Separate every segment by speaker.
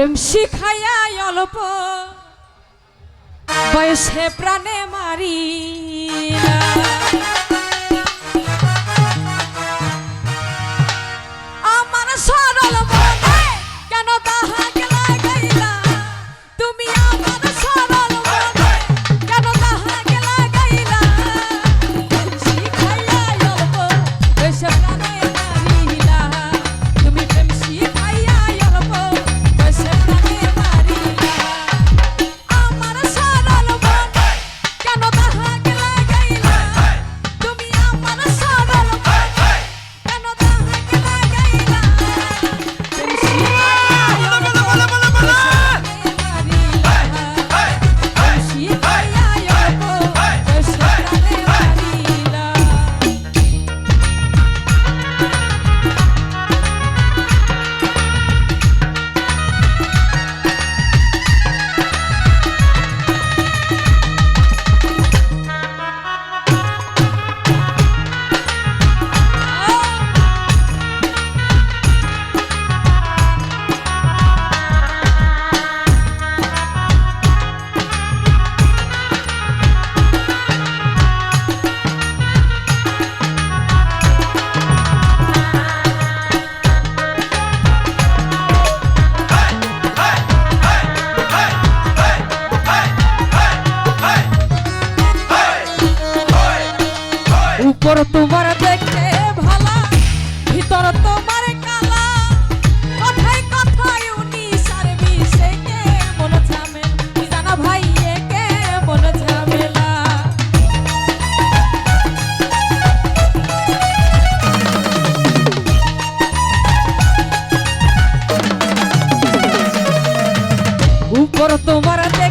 Speaker 1: প্রেম শিখাইয়া অল্প বয়সে প্রাণে মারি। উপর তোমার দেখে ভালা, ভিতর তোমার কালা। কথাই কথাই উনি সারবি সেকে মন মন কি জানা ভাই একে মন ঝামেলা? উপর তোমার দেখে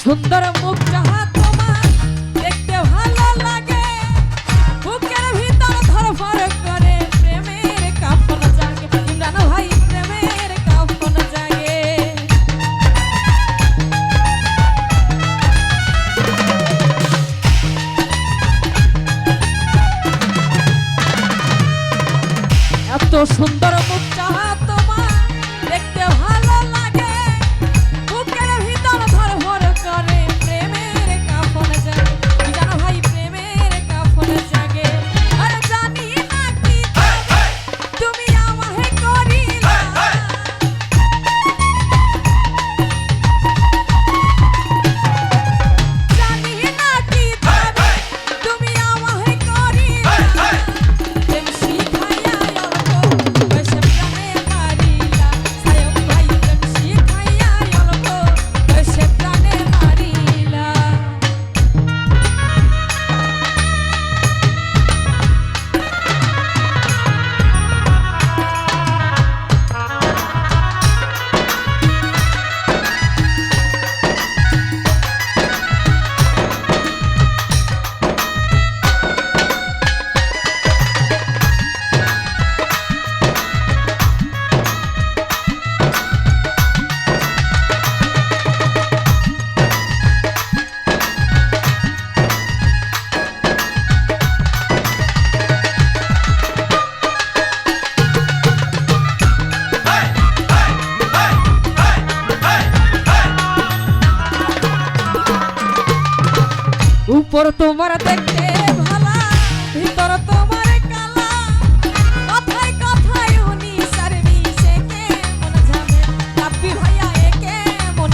Speaker 1: সুন্দর মুখ উপর তোমার দেখতে ভালা ভিতর তোমার কালা। উনি কে মন ভাইয়া মন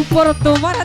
Speaker 1: উপর তোমার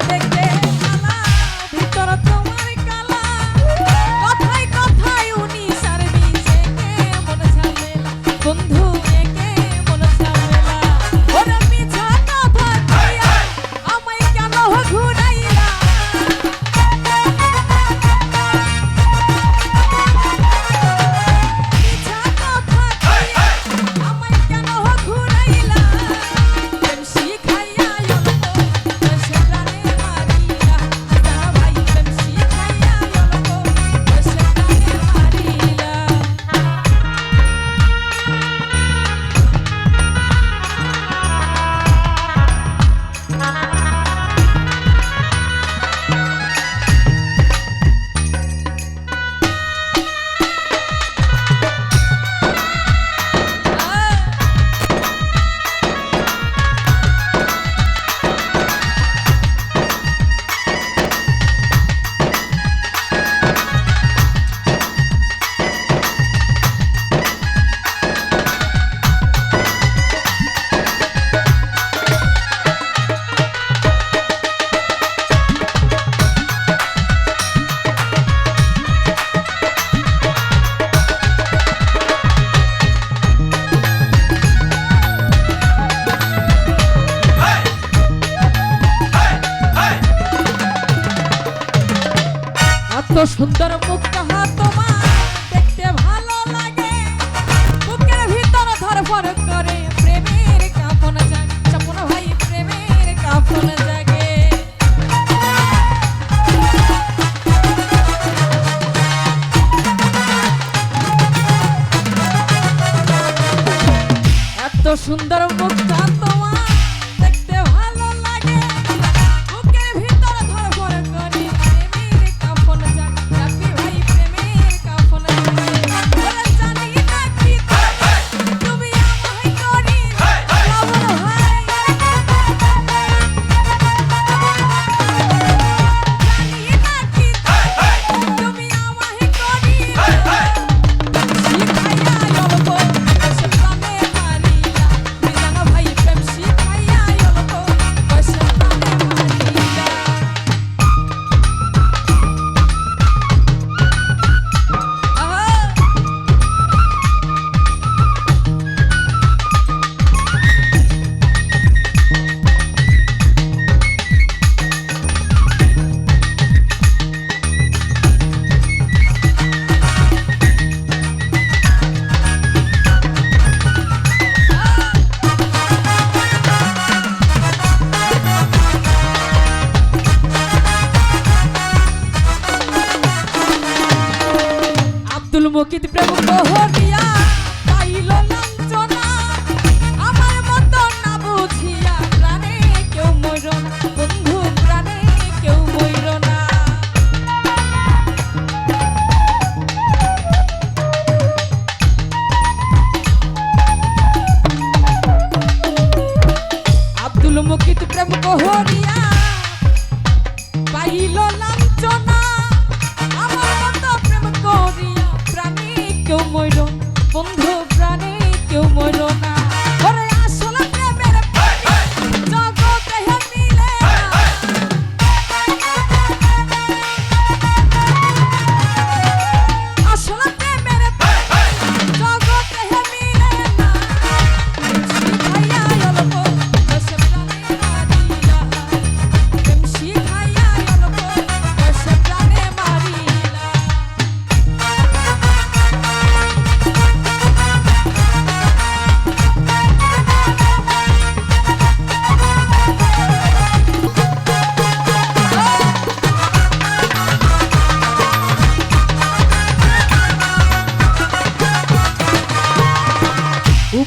Speaker 1: সুন্দর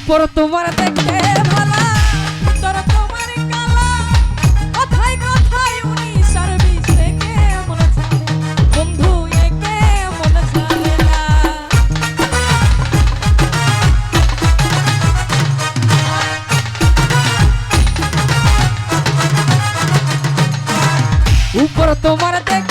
Speaker 1: পর তোমার দেখতে উপর তোমার দেখ